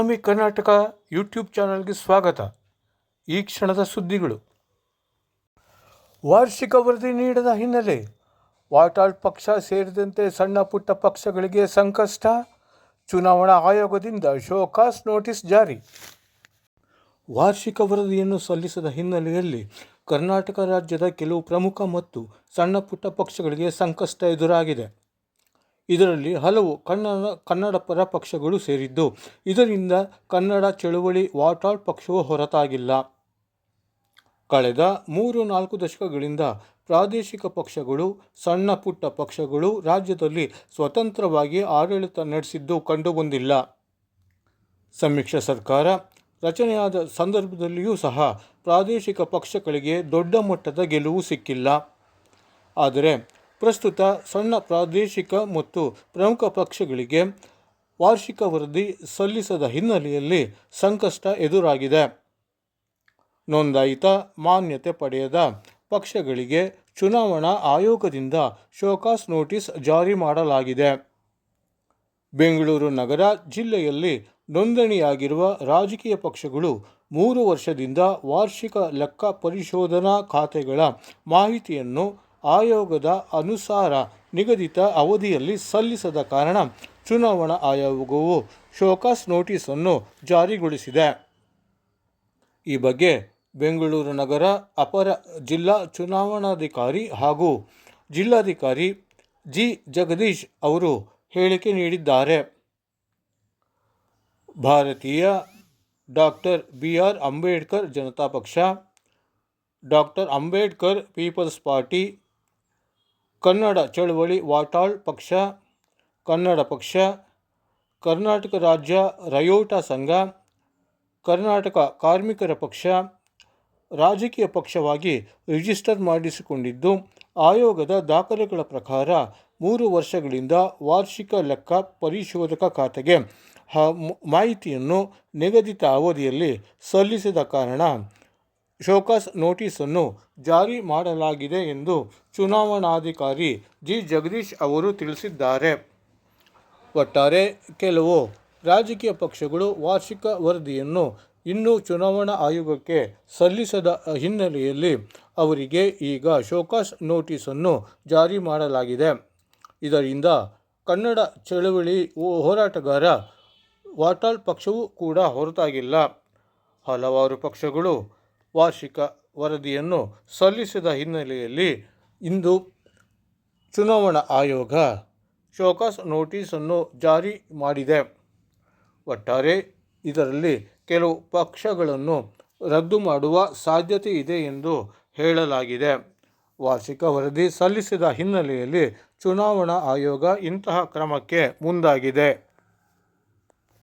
Dynamic Karnataka YouTube ಚಾನಲ್ಗೆ ಸ್ವಾಗತ. ಈ ಕ್ಷಣದ ಸುದ್ದಿಗಳು. ವಾರ್ಷಿಕ ವರದಿ ನೀಡದ ಹಿನ್ನೆಲೆ ವಾಟಾಳ್ ಪಕ್ಷ ಸೇರಿದಂತೆ ಸಣ್ಣ ಪುಟ್ಟ ಪಕ್ಷಗಳಿಗೆ ಸಂಕಷ್ಟ, ಚುನಾವಣಾ ಆಯೋಗದಿಂದ ಶೋಕಾಸ್ ನೋಟಿಸ್ ಜಾರಿ. ವಾರ್ಷಿಕ ವರದಿಯನ್ನು ಸಲ್ಲಿಸದ ಹಿನ್ನೆಲೆಯಲ್ಲಿ ಕರ್ನಾಟಕ ರಾಜ್ಯದ ಕೆಲವು ಪ್ರಮುಖ ಮತ್ತು ಸಣ್ಣ ಪುಟ್ಟ ಪಕ್ಷಗಳಿಗೆ ಸಂಕಷ್ಟ ಎದುರಾಗಿದೆ. ಇದರಲ್ಲಿ ಹಲವು ಕನ್ನಡ ಕನ್ನಡ ಪರ ಪಕ್ಷಗಳು ಸೇರಿದ್ದು. ಇದರಿಂದ ಕನ್ನಡ ಚಳುವಳಿ ವಾಟಾಳ್ ಪಕ್ಷವು ಹೊರತಾಗಿಲ್ಲ. ಕಳೆದ ಮೂರು ನಾಲ್ಕು ದಶಕಗಳಿಂದ ಪ್ರಾದೇಶಿಕ ಪಕ್ಷಗಳು, ಸಣ್ಣ ಪುಟ್ಟ ಪಕ್ಷಗಳು ರಾಜ್ಯದಲ್ಲಿ ಸ್ವತಂತ್ರವಾಗಿ ಆಡಳಿತ ನಡೆಸಿದ್ದು ಕಂಡುಬಂದಿಲ್ಲ. ಸಮ್ಮಿಶ್ರ ಸರ್ಕಾರ ರಚನೆಯಾದ ಸಂದರ್ಭದಲ್ಲಿಯೂ ಸಹ ಪ್ರಾದೇಶಿಕ ಪಕ್ಷಗಳಿಗೆ ದೊಡ್ಡ ಮಟ್ಟದ ಗೆಲುವು ಸಿಕ್ಕಿಲ್ಲ. ಆದರೆ ಪ್ರಸ್ತುತ ಸಣ್ಣ ಪ್ರಾದೇಶಿಕ ಮತ್ತು ಪ್ರಮುಖ ಪಕ್ಷಗಳಿಗೆ ವಾರ್ಷಿಕ ವರದಿ ಸಲ್ಲಿಸದ ಹಿನ್ನೆಲೆಯಲ್ಲಿ ಸಂಕಷ್ಟ ಎದುರಾಗಿದೆ. ನೋಂದಾಯಿತ ಮಾನ್ಯತೆ ಪಡೆಯದ ಪಕ್ಷಗಳಿಗೆ ಚುನಾವಣಾ ಆಯೋಗದಿಂದ ಶೋಕಾಸ್ ನೋಟಿಸ್ ಜಾರಿ ಮಾಡಲಾಗಿದೆ. ಬೆಂಗಳೂರು ನಗರ ಜಿಲ್ಲೆಯಲ್ಲಿ ನೋಂದಣಿಯಾಗಿರುವ ರಾಜಕೀಯ ಪಕ್ಷಗಳು ಮೂರು ವರ್ಷದಿಂದ ವಾರ್ಷಿಕ ಲೆಕ್ಕ ಪರಿಶೋಧನಾ ಖಾತೆಗಳ ಮಾಹಿತಿಯನ್ನು ಆಯೋಗದ ಅನುಸಾರ ನಿಗದಿತ ಅವಧಿಯಲ್ಲಿ ಸಲ್ಲಿಸದ ಕಾರಣ ಚುನಾವಣಾ ಆಯೋಗವು ಶೋಕಾಸ್ ನೋಟಿಸನ್ನು ಜಾರಿಗೊಳಿಸಿದೆ. ಈ ಬಗ್ಗೆ ಬೆಂಗಳೂರು ನಗರ ಅಪರ ಜಿಲ್ಲಾ ಚುನಾವಣಾಧಿಕಾರಿ ಹಾಗೂ ಜಿಲ್ಲಾಧಿಕಾರಿ ಜಿ. ಜಗದೀಶ್ ಅವರು ಹೇಳಿಕೆ ನೀಡಿದ್ದಾರೆ. Bharatiya doctor B. R. Ambedkar Janata ಪಕ್ಷ doctor Ambedkar people's party Kannada Chalavali Vatal ಪಕ್ಷ, ಕನ್ನಡ ಪಕ್ಷ, ಕರ್ನಾಟಕ ರಾಜ್ಯ ರಯೋಟ ಸಂಘ, ಕರ್ನಾಟಕ ಕಾರ್ಮಿಕರ ಪಕ್ಷ, ರಾಜಕೀಯ ಪಕ್ಷವಾಗಿ ರಿಜಿಸ್ಟರ್ ಮಾಡಿಸಿಕೊಂಡಿದ್ದು, ಆಯೋಗದ ದಾಖಲೆಗಳ ಪ್ರಕಾರ ಮೂರು ವರ್ಷಗಳಿಂದ ವಾರ್ಷಿಕ ಲೆಕ್ಕ ಪರಿಶೋಧಕ ಖಾತೆಗೆ ಮಾಹಿತಿಯನ್ನು ನಿಗದಿತ ಅವಧಿಯಲ್ಲಿ ಸಲ್ಲಿಸಿದ ಕಾರಣ ಶೋಕಾಸ್ ನೋಟಿಸನ್ನು ಜಾರಿ ಮಾಡಲಾಗಿದೆ ಎಂದು ಚುನಾವಣಾಧಿಕಾರಿ ಜಿ. ಜಗದೀಶ್ ಅವರು ತಿಳಿಸಿದ್ದಾರೆ. ಒಟ್ಟಾರೆ ಕೆಲವು ರಾಜಕೀಯ ಪಕ್ಷಗಳು ವಾರ್ಷಿಕ ವರದಿಯನ್ನು ಇನ್ನೂ ಚುನಾವಣಾ ಆಯೋಗಕ್ಕೆ ಸಲ್ಲಿಸದ ಹಿನ್ನೆಲೆಯಲ್ಲಿ ಅವರಿಗೆ ಈಗ ಶೋಕಾಸ್ ನೋಟಿಸನ್ನು ಜಾರಿ ಮಾಡಲಾಗಿದೆ. ಇದರಿಂದ ಕನ್ನಡ ಚಳವಳಿ ಹೋರಾಟಗಾರ ವಾಟಾಳ್ ಪಕ್ಷವೂ ಕೂಡ ಹೊರತಾಗಿಲ್ಲ. ಹಲವಾರು ಪಕ್ಷಗಳು ವಾರ್ಷಿಕ ವರದಿಯನ್ನು ಸಲ್ಲಿಸಿದ ಹಿನ್ನೆಲೆಯಲ್ಲಿ ಇಂದು ಚುನಾವಣಾ ಆಯೋಗ ಶೋಕಾಸ್ ನೋಟಿಸನ್ನು ಜಾರಿ ಮಾಡಿದೆ. ಒಟ್ಟಾರೆ ಇದರಲ್ಲಿ ಕೆಲವು ಪಕ್ಷಗಳನ್ನು ರದ್ದು ಮಾಡುವ ಸಾಧ್ಯತೆ ಇದೆ ಎಂದು ಹೇಳಲಾಗಿದೆ. ವಾರ್ಷಿಕ ವರದಿ ಸಲ್ಲಿಸಿದ ಹಿನ್ನೆಲೆಯಲ್ಲಿ ಚುನಾವಣಾ ಆಯೋಗ ಇಂತಹ ಕ್ರಮಕ್ಕೆ ಮುಂದಾಗಿದೆ.